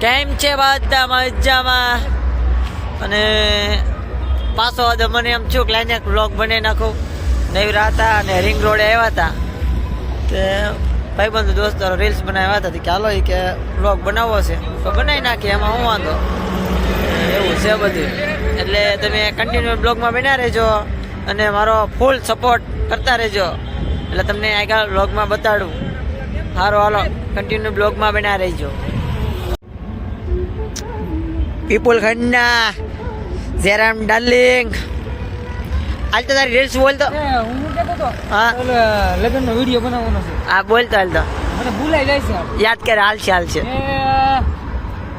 કેમ છે બધા મજામાં. અને પાછો હતો મને એમ છું કે એક વ્લોગ બનાવી નાખું. નવરા હતા અને રિંગ રોડે આવ્યા હતા. તે ભાઈબંધુ દોસ્તો રીલ્સ બનાવ્યા હતા કે હાલો કે વ્લોગ બનાવવો છે. તો બનાવી નાખીએ, એમાં હું વાંધો? એવું છે બધું. એટલે તમે કન્ટિન્યુ બ્લોગમાં બન્યા રહેજો અને મારો ફૂલ સપોર્ટ કરતા રહેજો. એટલે તમને આગળ બ્લોગમાં બતાડું. સારો હાલો કન્ટિન્યુ બ્લોગમાં બન્યા રહેજો. પીપુલ ખન્ના જેરામ ડાર્લિંગ હાલ તો તારી રીલ્સ બોલ તો. હું. લગ્નનો વીડિયો બનાવવાનો છે. હા બોલ તો હાલ તો. મને ભૂલાઈ જાય છે યાદ કરે હાલ છે હાલ છે.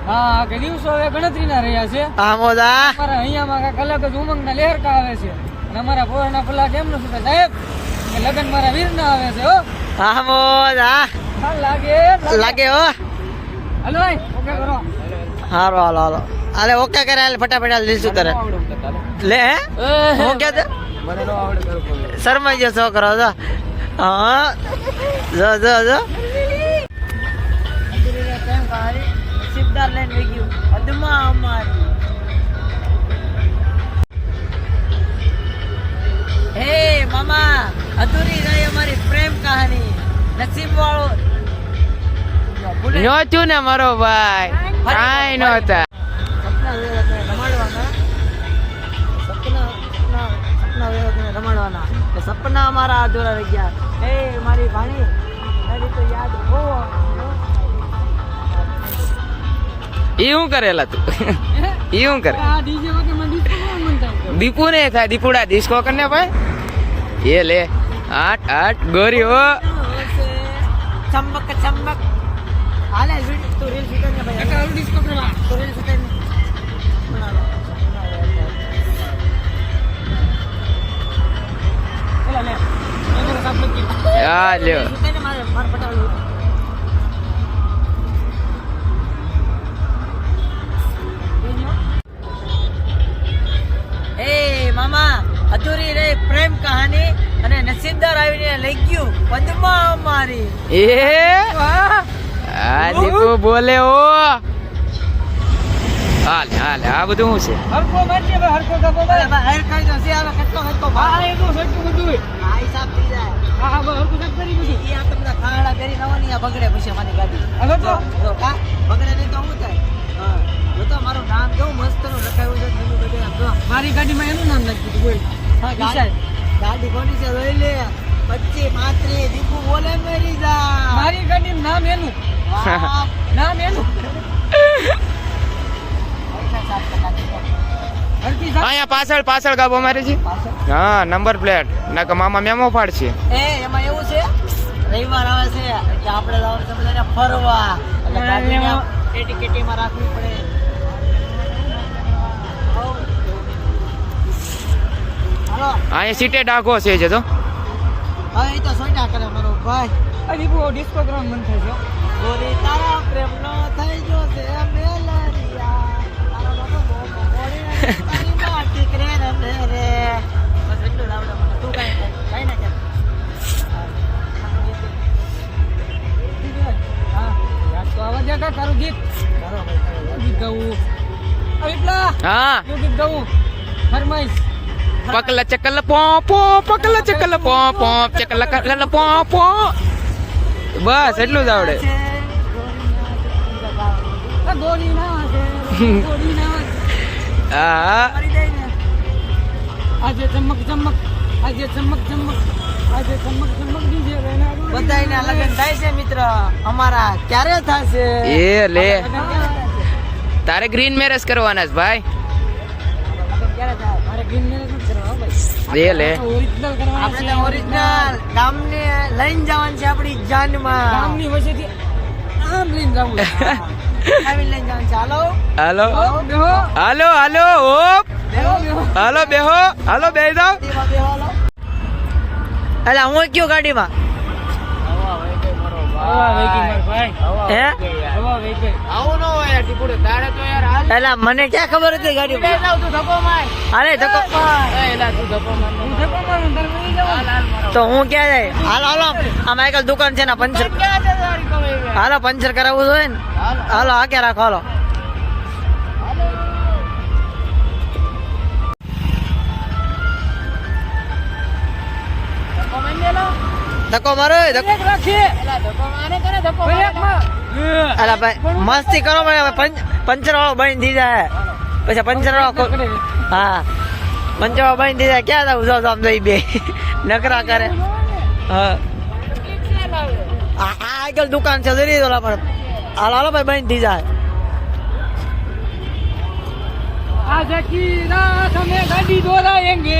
હા કે દિવસો હવે ગણતરીના રહ્યા છે. હા મોદા. અમારા અહીંયામાં કાંઈક અલગ જ ઉમંગના લહેરકા આવે છે. અને અમારા પોરના પલા કેમ નું થતા? સાહેબ કે લગ્ન મારા વીરના આવે છે હો. હા મોદા. હા, લાગે લાગે. હો. હલો ભાઈ ઓકે કરો. હારો હાલો હાલો. અરે ઓકે કરે હાલ ફટાફટ હાલ રીલ્સ કરે. લે હે? કે નો. શરમાઈ જશો કરો જો. હા જો જો જો. લઈને વહી ગયું અદમાં અમારી હે મામા અધૂરી રહી અમારી પ્રેમ કહાની. નસીબ વાળો નહોતું ને મારો ભાઈ. કાંઈ નહોતા રમાડવાના. સપના અમારા અધૂરા રહી ગયા. એ મારી ભાણી મારી તો યાદ બહુ. ઈ શું કરેલા તું? ઈ શું કરે. દીપુ ને થાય દીપુડા ડિસ્કો કરને ભાઈ? એ લે. આઠ આઠ ગોરી હો ચમક ચમક હાલે પટાવવું. એ મામા અધૂરી રે પ્રેમ કહાની અને નસીબદાર આવીને લઈ ગયું. પદ્મા અમારી. એ? આ દીપુ બોલે ઓ! હાલ હાલ આ બધું શું છે? હરકો મારજે ભાઈ, હરકો કાપો અરે ભાઈ. હેર કરી દો છે કેટલો કેટલો ભાઈ ભાવ. એ તો સરખું બધુંય. આ હિસાબ થઈ જાય. હા, હા, ભાઈ, હરખું કરી બધું. એ આ તો બધા ખાડા કરી નવાની આ બગડે પછી મારી ગાડી. હવે તો? કા? બગડે નહીં તો હું થાય? હા. જો તો મારું નામ કેવું મસ્તનું લખાયું છે તમે બધે મારી ગાડીમાં એનું નામ લખી દીધું બોલ. હા, ગાડી ગાડી કોની છે? લઈ લે પચ્ચી પાંત્રીસ દીપુ બોલે મેરી જા. મારી ગાડીનું નામ એનું. હરખી સાફ અહીંયા પાછળ પાછળ ગાબો મારે છે. હા નંબર પ્લેટ. ના કે મામા મેમો પાડશે એ એમાં એવું છે રવિવાર આવે છે એટલે આપણે જવાનું છે બધાને ફરવા. એટલે હા, રાખવી પડે. હાલો. અહીંયા સીટે ડાઘો છે જો તો. હવે એ તો સોટા કરે મારો ભાઈ. અરે ડિસ્કો કરવાનું મન થાય છે હો. ગોરી તારા પ્રેમ નો થઈ ગયો છે મેલરિયા. તારો બાબો બહુ તારી રે. બસ એટલું જ તું કાંઈ કાંઈ ના યાદ તો આવા દે કા તારું ગીત ભાઈ ગીત ગાવું આ હા. ગીત ગાવું ફરમાઈશ પકલ ચકલ પો પો, પકલ ચકલ પો પો, ચકલ કકલ બસ, એટલું જ આવડે. હા આજે ચમક ચમક આજે ચમક ચમક આજે ચમક ચમક દીજે રેના બધાયના લગ્ન થાય છે મિત્ર. અમારા ક્યારે થશે? એ લે. તારે ગ્રીન મેરેજ કરવાના છે ભાઈ. લે ઓરિજિનલ કરવાના આપણે ઓરિજિનલ ગામને લઈને જવાનું છે આપણી જાનમાં. ગામની વચ્ચેથી આમ લઈને જવું હાલો. હાલો હાલો હાલો ઓપ હાલો બેહો. હાલો બે જાઓ. એટલે હું કયો ગાડીમાં. મને ક્યાં ખબર હતી માર. અરે તો હું ક્યાં જાય? હાલો હાલો. આ માઇકલ દુકાન છે ને પંચર. હાલો પંચર કરાવવું જોઈએ ને. હાલો આગે રાખો? હાલો. ધક્કો મારો. અલા ભાઈ મસ્તી કરો ભાઈ પંચર વાળો બની થઈ જાય. પછી પંચર વાળો હા. પંચર વાળો બની થઈ જાય. ક્યાં જાવ જો આમ તો બે નકરા કરે. હા. આગળ દુકાન છે જરી ઓલા પણ. હાલો ભાઈ બંધ થઈ જાય. આ જકી રાત અમે ગાડી દોરાયેંગે